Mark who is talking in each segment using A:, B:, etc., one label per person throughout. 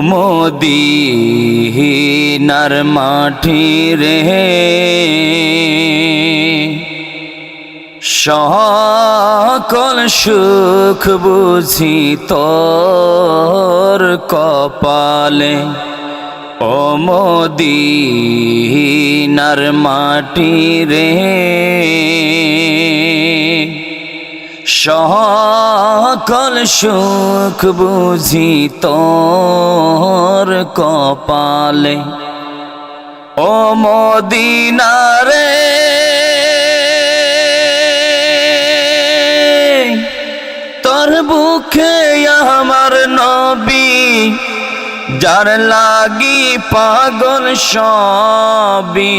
A: মদিনার মাটি রে। সকল সুখ বুঝি তোর কপালে। ও মদিনার মাটি রে। সকল সুখ বুঝি তোর কপালে। ও মদিনারে, তোর বুকে আমার নবী, যার লাগি পাগল সবি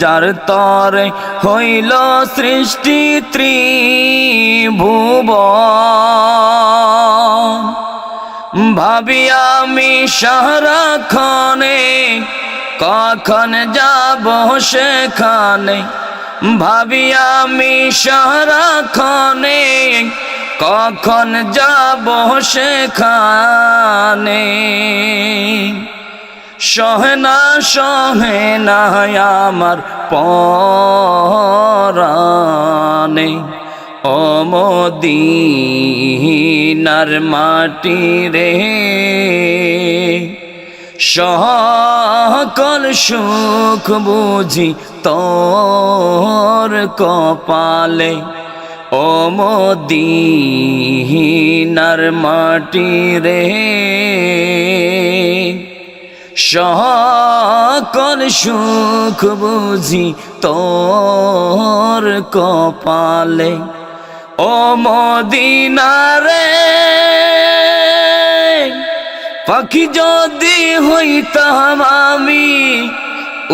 A: যার তরে হইল সৃষ্টি ত্রিভুব ভাবি আমি সারাক্ষণে কখন যাব সেখানে। ভাবি আমি সারাক্ষণে কখন যাব সেখানে। সহেনা সহেনা আমার পরানে অমদিনার মাটি রে, সকল সুখ বুঝি তোর কপালে। ও মদিনার মাটি রে সকল সুখ বুঝি তোর কপালে। ও মদিনারে পাখি যদি হইতাম আমি,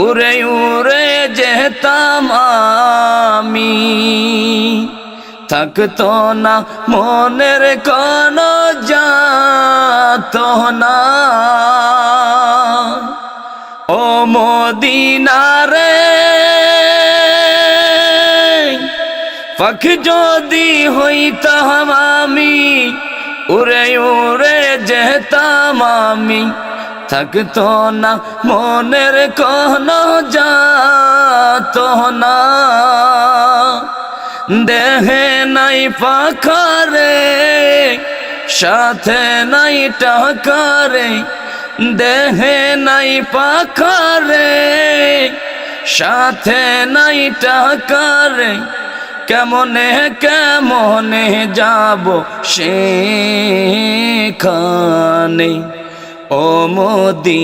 A: উড়ে উড়ে যেতাম আমি। থাকতো না মনের কোন যাত না। পাখি যদি হইতাম আমি, উড়ে উড়ে যেতাম আমি। থাকতো না মনের কোন যাত না। দেহে নাই পাখারে, সাথে নাই টাকারে। দেহে নাই পাখারে, সাথে নাই টাকারে। কেমনে কেমনে যাব সেখানে? ও মদিনার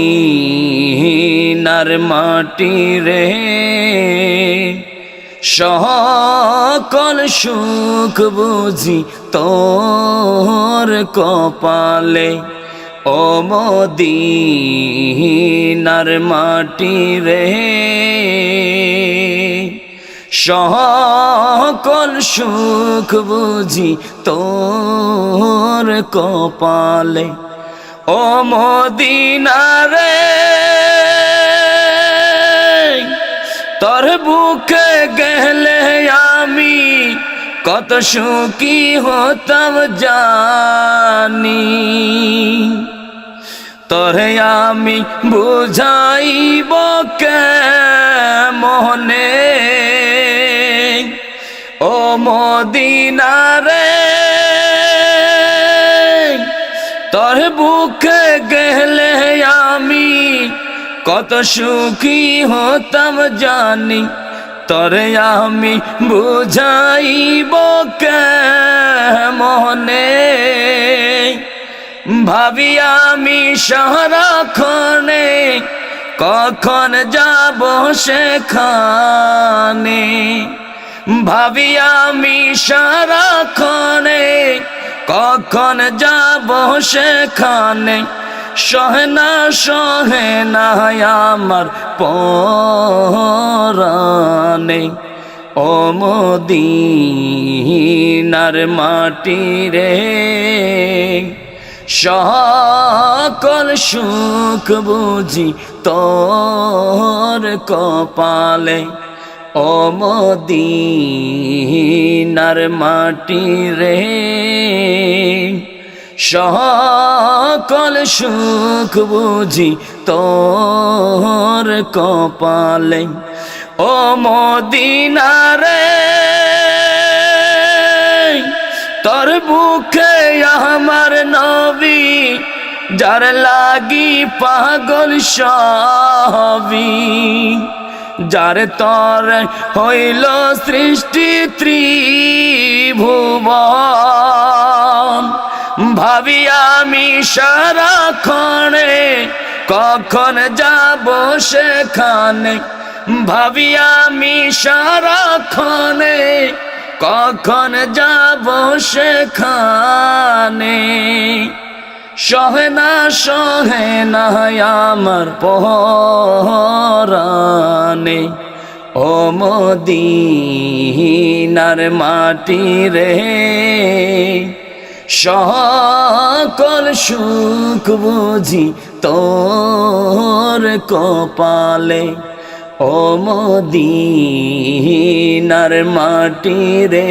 A: মাটি রে, সকল সুখ বুঝি তোর কপালে। ও মদিনার মাটি রে সকল সুখ বুঝি তোর কপালে। ও মদিনারে তোর বুকে গেলে আমি কত সুখী হতাম জানি। তোরে আমি বুঝাইব কে মনে? ও মদিনারে তোর বুকে গেলে আমি কত সুখী হতাম জানি, তরে আমি বুঝাইব মনে ভাবি আমি সারাক্ষণে কখন যাব সেখানে? ভাবি আমি সারাক্ষণে কখন যাব সেখানে? সহনা সহেনা আমার পরানে ও মদিনার মাটি রে, সকল সুখ বুঝি তোর কপালে। ও মদিনার মাটি রে। সকল সুখ বুঝি তোর কপালে। ও মদিনারে তোর বুকে আমার নবী, যার লাগি পাগল সবই। যার তর হইল সৃষ্টি ত্রিভুবন। ভাবি আমি সারাক্ষণে কখন যাব সেখানে? ভাবি আমি সারাক্ষণে কখন যাব সেখানে? সহে না সহে না আমার পহরানে। ও মদিনার মাটি রে, সকল সুখ বুঝি তোর কপালে। ও মদিনার মাটি রে